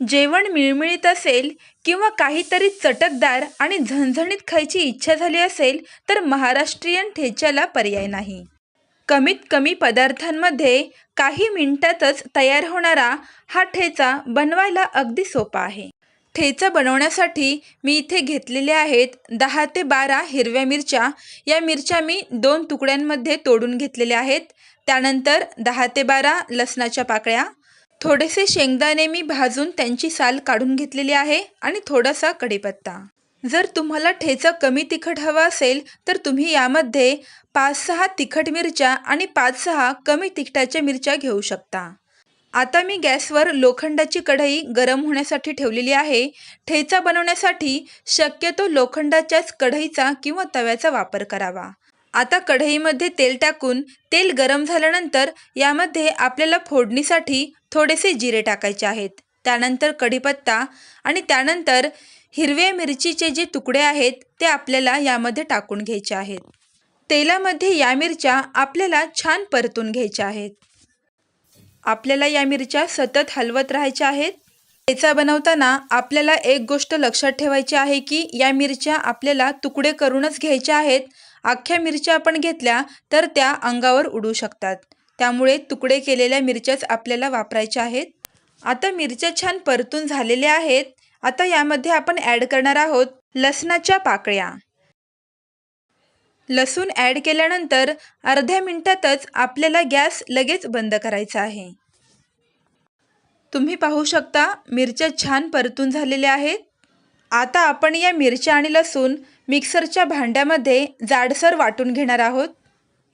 जेवण मिळमिळीत असेल किंवा काहीतरी चटकदार आणि झणझणीत खायची इच्छा झाली असेल तर महाराष्ट्रीयन ठेच्याला पर्याय नाही. कमीत कमी पदार्थांमध्ये काही मिनिटातच तयार होणारा हा ठेचा बनवायला अगदी सोपा आहे. ठेचा बनवण्यासाठी मी इथे घेतलेले आहेत दहा ते बारा हिरव्या मिरच्या. या मिरच्या मी दोन तुकड्यांमध्ये तोडून घेतलेल्या आहेत. त्यानंतर दहा ते बारा लसणाच्या पाकळ्या. थोडेसे शेंगदाणे मी भाजून त्यांची साल काढून घेतलेली आहे आणि थोडासा कढीपत्ता. जर तुम्हाला ठेचा कमी तिखट हवा असेल तर तुम्ही यामध्ये पाच सहा तिखट मिरच्या आणि पाच सहा कमी तिखटाच्या मिरच्या घेऊ शकता. आता मी गॅसवर लोखंडाची कढई गरम होण्यासाठी ठेवलेली आहे. ठेचा बनवण्यासाठी शक्यतो लोखंडाच्याच कढईचा किंवा तव्याचा वापर करावा. आता कढईमध्ये तेल टाकून तेल गरम झाल्यानंतर यामध्ये आपल्याला फोडणीसाठी थोडेसे जिरे टाकायचे आहेत. त्यानंतर कढीपत्ता आणि त्यानंतर हिरव्या मिरचीचे जे तुकडे आहेत ते आपल्याला यामध्ये टाकून घ्यायचे आहेत. तेलामध्ये या मिरच्या आपल्याला छान परतून घ्यायच्या आहेत. आपल्याला या मिरच्या सतत हलवत राहायच्या आहेत. ठेचा बनवताना आपल्याला एक गोष्ट लक्षात ठेवायची आहे की या मिरच्या आपल्याला तुकडे करूनच घ्यायच्या आहेत. अख्ख्या मिरच्या आपण घेतल्या तर त्या अंगावर उडू शकतात. त्यामुळे तुकडे केलेल्या मिरच्याच आपल्याला वापरायच्या आहेत. आता मिरच्या छान परतून झालेल्या आहेत. आता यामध्ये आपण ॲड करणार आहोत लसणाच्या पाकळ्या. लसूण ॲड केल्यानंतर अर्ध्या मिनिटातच आपल्याला गॅस लगेच बंद करायचा आहे. तुम्ही पाहू शकता मिरच्या छान परतून झालेल्या आहेत. आता आपण या मिरच्या आणि लसूण मिक्सरच्या भांड्यामध्ये जाडसर वाटून घेणार आहोत.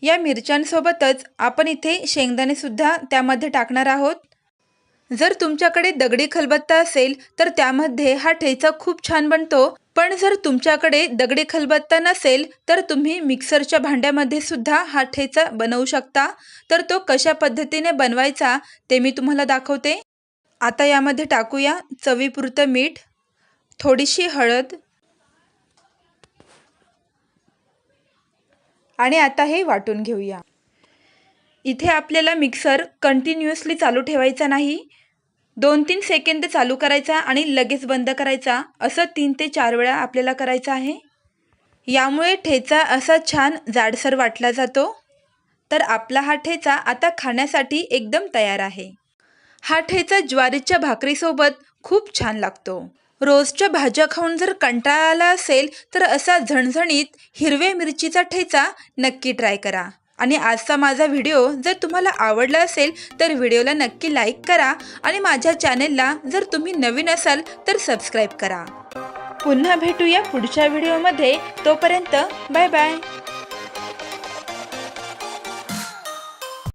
या मिरच्यांसोबतच आपण इथे शेंगदाणेसुद्धा त्यामध्ये टाकणार आहोत. जर तुमच्याकडे दगडी खलबत्ता असेल तर त्यामध्ये हा ठेचा खूप छान बनतो. पण जर तुमच्याकडे दगडी खलबत्ता नसेल तर तुम्ही मिक्सरच्या भांड्यामध्ये सुद्धा हा ठेचा बनवू शकता. तर तो कशा पद्धतीने बनवायचा ते मी तुम्हाला दाखवते. आता यामध्ये टाकूया चवीपुरतं मीठ थोडीशी हळद आणि आता हे वाटून घेऊया. इथे आपल्याला मिक्सर कंटिन्युअसली चालू ठेवायचा नाही. दोन तीन सेकंद चालू करायचा आणि लगेच बंद करायचा. असं तीन ते चार वेळा आपल्याला करायचं आहे. यामुळे ठेचा असा छान जाडसर वाटला जातो. तर आपला हा ठेचा आता खाण्यासाठी एकदम तयार आहे. हा ठेचा ज्वारीच्या भाकरीसोबत खूप छान लागतो. रोजच्या भाज्या खाऊन जर कंटाळा आला असेल तर असा झणझणीत हिरव्या मिरचीचा ठेचा नक्की ट्राय करा. आणि आजचा माझा व्हिडिओ जर तुम्हाला आवडला असेल तर व्हिडिओला नक्की लाईक करा आणि माझ्या चॅनेलला जर तुम्ही नवीन असाल तर सबस्क्राईब करा. पुन्हा भेटूया पुढच्या व्हिडिओमध्ये. तोपर्यंत बाय बाय.